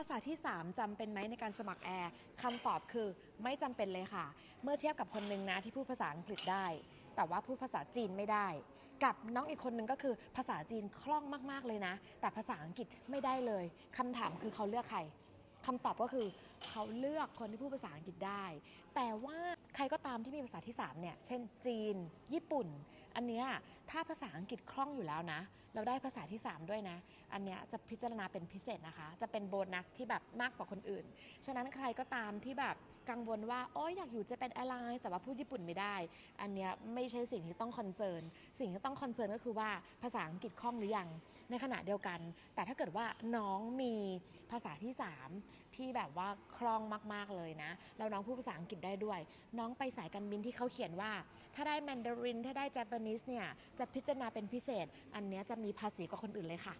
าษาที่ 3จำเป็นไหมในการสมัครแอร์คำตอบคือไม่จำเป็นเลยค่ะ เมื่อเทียบกับคนหนึงนะที่พูดภาษาอังกฤษได้ แต่ว่าพูดภาษาจีนไม่ได้ กับน้องอีกคนนึงก็คือภาษาจีนคล่องมากๆเลยนะ แต่ภาษาอังกฤษไม่ได้เลยคำถามคือเขาเลือกใครคำตอบก็คือ เขาเลือกคนที่พูดภาษาอังกฤษได้ แต่ว่าใครก็ตามที่มีภาษาที่3เนี่ย เช่นจีน ญี่ปุ่น อันเนี้ยถ้าภาษาอังกฤษคล่องอยู่แล้วนะ เราได้ภาษาที่ 3 ด้วยนะ อันเนี้ยจะพิจารณาเป็นพิเศษนะคะ จะเป็นโบนัสที่แบบมากกว่าคนอื่น ฉะนั้นใครก็ตามที่แบบกังวลว่าอ้ยอยากอยู่จะเป็นแอร์ไลน์แต่ว่าพูดญี่ปุ่นไม่ได้ อันเนี้ยไม่ใช่สิ่งที่ต้องคอนเซิร์น สิ่งที่ต้องคอนเซิร์นก็คือว่าภาษาอังกฤษคล่องหรือยัง ในขณะเดียวกัน แต่ถ้าเกิดว่าน้องมีภาษาที่ 3 ที่แบบว่าคล่องมาก ๆ เลยนะ แล้วน้องพูดภาษาอังกฤษได้ด้วย น้องไปสายการบินที่เขาเขียนว่า ถ้าได้แมนดาริน ถ้าได้เจแปนิสเนี่ย จะพิจารณาเป็นพิเศษ อันเนี้ยจะมีภาษีกว่าคนอื่นเลยค่ะ